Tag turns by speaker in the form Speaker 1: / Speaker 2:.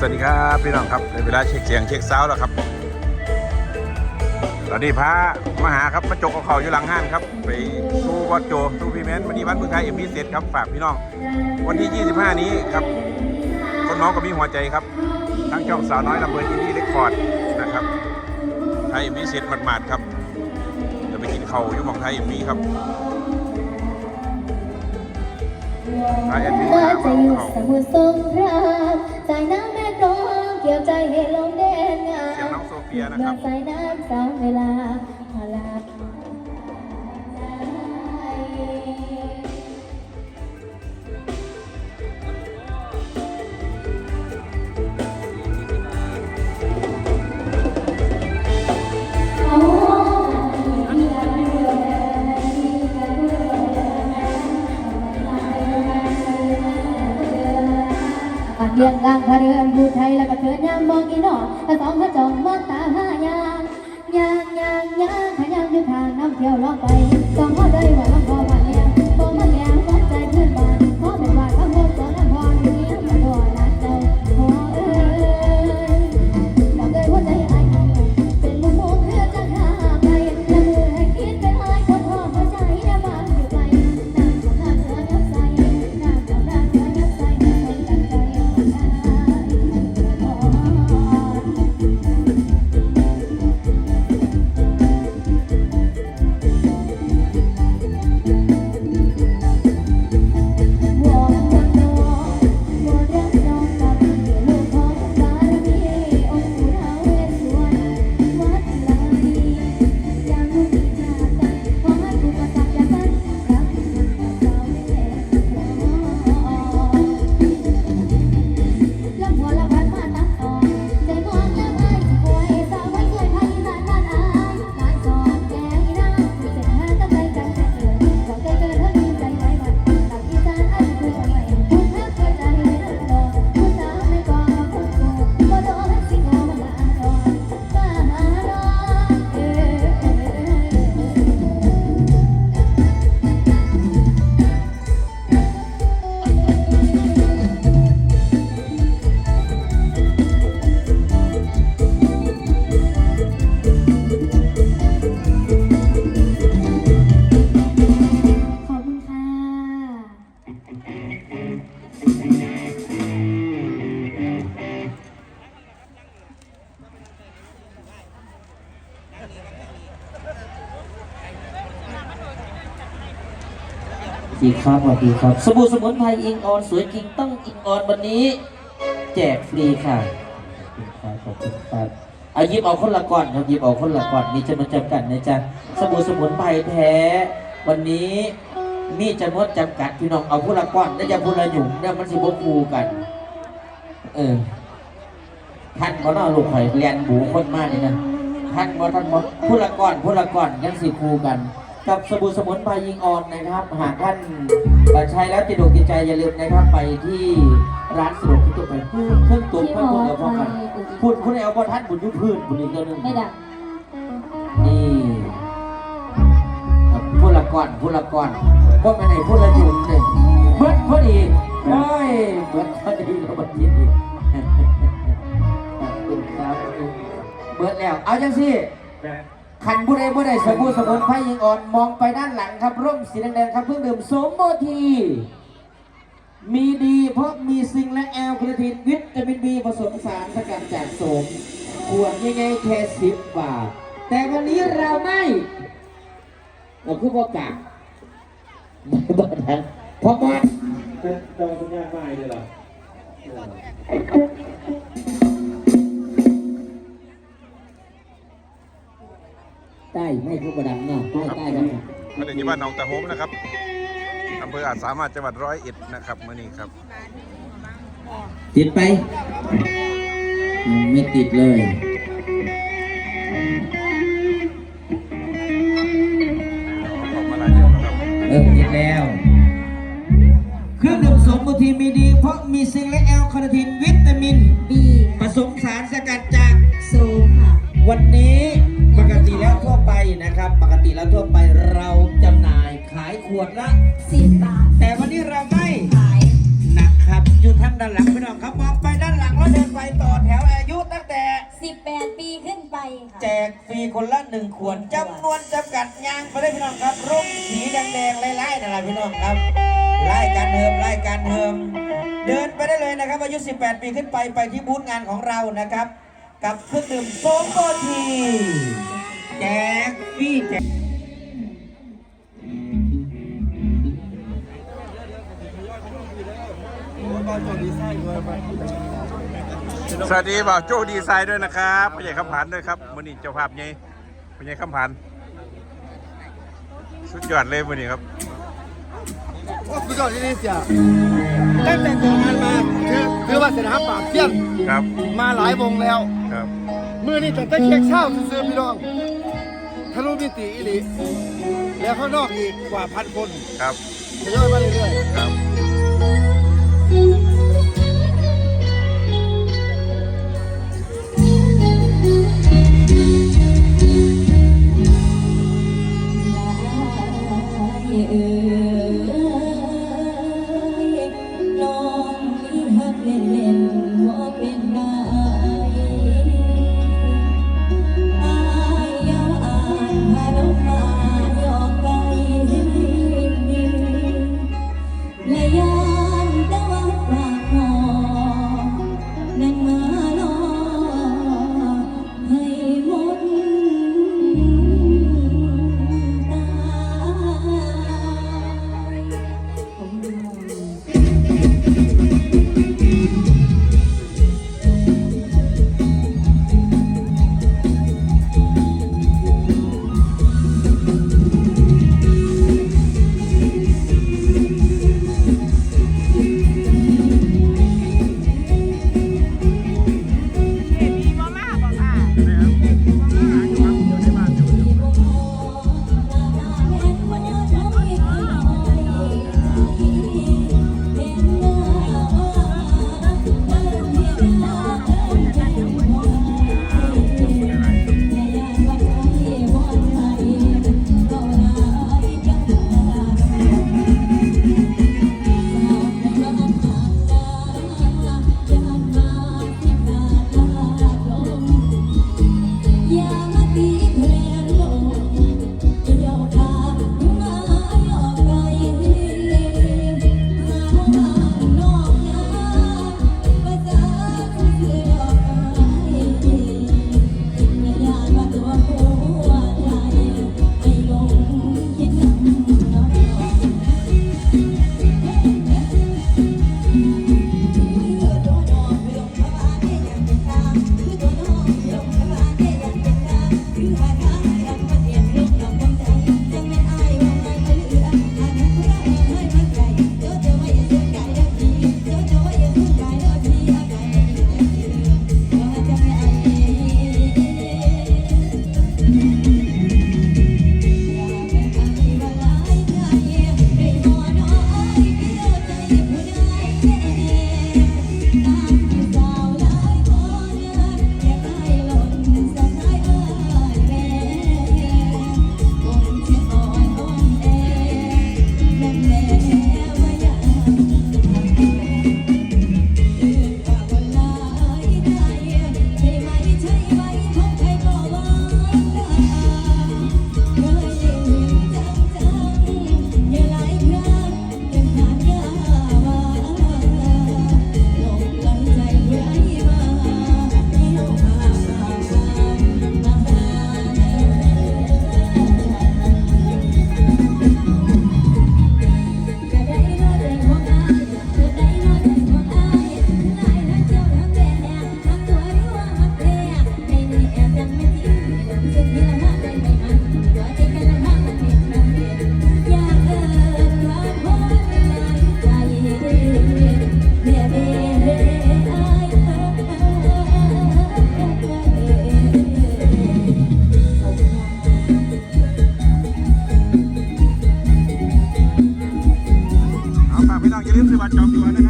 Speaker 1: สวัสดีครับพี่น้องครับในเวลาเช็คเสียงเช็คซาวด์แล้วครับ ตอนนี้พระมหาครับมาจกเอาเขาอยู่หลังห้านครับ ไปสู้บอสโจสู้พี่แมนวันนี้วันเมืองไทยเอ็มพีเสร็จครับฝากพี่น้อง วันที่ 25 นี้ครับ คนน้องก็มีหัวใจครับทั้งช่องสาวน้อยลำเบิร์นอินดี้เรคคอร์ดนะครับไทยเอ็มพีเสร็จหมาดๆครับจะไปกินเขาอยู่มองไทยเอ็มพีครับไทยเอ็มพี
Speaker 2: เมื่อาจะ
Speaker 1: หา
Speaker 2: อยู่า เกี่ยวใจให้ลงแดนงา
Speaker 1: เสียงน้องโซเฟียนะ
Speaker 2: เมื่
Speaker 1: ค
Speaker 2: อ
Speaker 1: รับ
Speaker 2: สายน้ำสามเวลาพลาากเรียงล่างพะเรือนผู้ไทยแล้วก็เถิดยามมองอีนอถ้วสองเขาจองมองตาห้ายางยางยางยางขยางคือทางน้ำเที่ยวล่องไปสองเขา สดีครับสวัสดีค
Speaker 3: รับ สบู่สมุนไพรอิงออนสวยจริงต้องอิงออนวันนี้ แจกฟรีค่ะขอบคุณครับขอบคุณครับเอายิบเอาคนละก่อนครับยิบเอาคนละก่อนมีจำนวนจำกัดนะจ๊ะสบู่สมุนไพรแท้ วันนี้มีจำนวนจำกัดพี่น้องเอาผู้ละก้อนแล้วจะผู้ละหยุ่มเนี่ยมันสิบคูกัน เออท่านก็น่าลูกไข่เรียนบูคนมากนี่นะท่านบ่ท่านบ่ผู้ละก้อนผู้ละก้อนยังสิคูกัน กับสบู่สมุนไพรยิงออนนะครับ หากท่านเอ่อใช้แล้วติดอกติดใจอย่าลืมนะครับ ไปที่ร้านสะดวกซื้อตัวไปเครื่องตุ๋นเครื่องตุ๋นกับพ่อกันพูดคุณเอาพ่อท่านบุญยุพื้นบุญอีกตัวหนึง
Speaker 2: ไม่ดัง
Speaker 3: นี่ครับพูดละก่อนพูดละก่อนพวกมันไหนพูดละหยุ่มเลยเบิดพอดีโอ้ยเบิดพอดีเราบัดยินอีกขอบคุณครับเบิดแล้วเอาจังสิ ขันผู้ใดผู้ใดสบู่สมุนไพรยิงอ่อนมองไปด้านหลังครับ ร่มสีแดงๆครับเพื่องดื่มโสมโมที มีดีเพราะมีซิงและแอลคาทีนวิตามินบีผสมสารสกัดจากโสมขวดง่ายๆแค่สิบบาท แต่วันนี้เราไม่เราคือพ่อกากบอดนพ่อบอด
Speaker 4: เป็นจองสัญญาณใหม่เลยเหรอ
Speaker 3: ต้ไม่คือประดังเนาะใต้ใต้กันนะ
Speaker 1: มาถึงที่บ้านหนองตะโฮมนะครับอำเภออาจสามารถจังหวัดร้อยเอ็ดนะครับมื่อนี้ครับ
Speaker 3: ติดไปอืมไม่ติดเลย
Speaker 1: ออกมาหลายเดือนแล้วครับ
Speaker 3: เออติดแล้ว เครื่องดื่มสมบูทีมีดี เพราะมีซิงค์และแอลคาเนทีนวิตามิน
Speaker 2: บี
Speaker 3: ผสมสารสกัดจาก
Speaker 2: โซค่ะ
Speaker 3: วันนี้ ปกติแล้วทั่วไปนะครับ ปกติแล้วทั่วไปเราจำหน่ายขายขวดละ
Speaker 2: สิบบาท
Speaker 3: แต่วันนี้เราไม่
Speaker 2: ขาย
Speaker 3: นะครับอยู่ทางด้านหลังพี่น้องครับมองไปด้านหลังแล้วเดินไปต่อแถวอายุตั้งแต่
Speaker 5: สิบแปดปีขึ้นไปค่ะแจ
Speaker 3: กฟรีคนละหนึ่งขวดจำนวนจำกัดยางไปได้พี่น้องครับร่มสีแดงๆไล่ๆนั่นแหละพี่น้องครับไล่การเทิมไล่การเทิมเดินไปได้เลยนะครับอายุ 18 ปีขึ้นไปไปที่บูธงานของเรานะครับ กับเครื่องดื่มโซโกทีแจกฟรีแจก
Speaker 1: สวัสดีบ่าวโจ้ดีไซน์ด้วยนะครับผู้ใหญ่คำผ่านด้วยครับมือนี้เจ้าภาพใหญ่ผู้ใหญ่คำผ่านสุดยอดเลยมือนี้ครับ
Speaker 6: สุดยอดที่นี่เสียตั้งแต่เกิดงานมาคือคือว่าเสนาปราบเทียน
Speaker 1: ครับ
Speaker 6: มาหลายวงแล้ว
Speaker 1: ครับ
Speaker 6: มือนี่แต่ตั้งเคียงเช่าซื้อๆพี่น้องทะลุมิติอิลิแล้วข้างนอกอีกกว่าพันคน
Speaker 1: ครับ
Speaker 6: ทยอยมาเรื่อยๆ
Speaker 1: ครับ
Speaker 2: ยน้ talk to another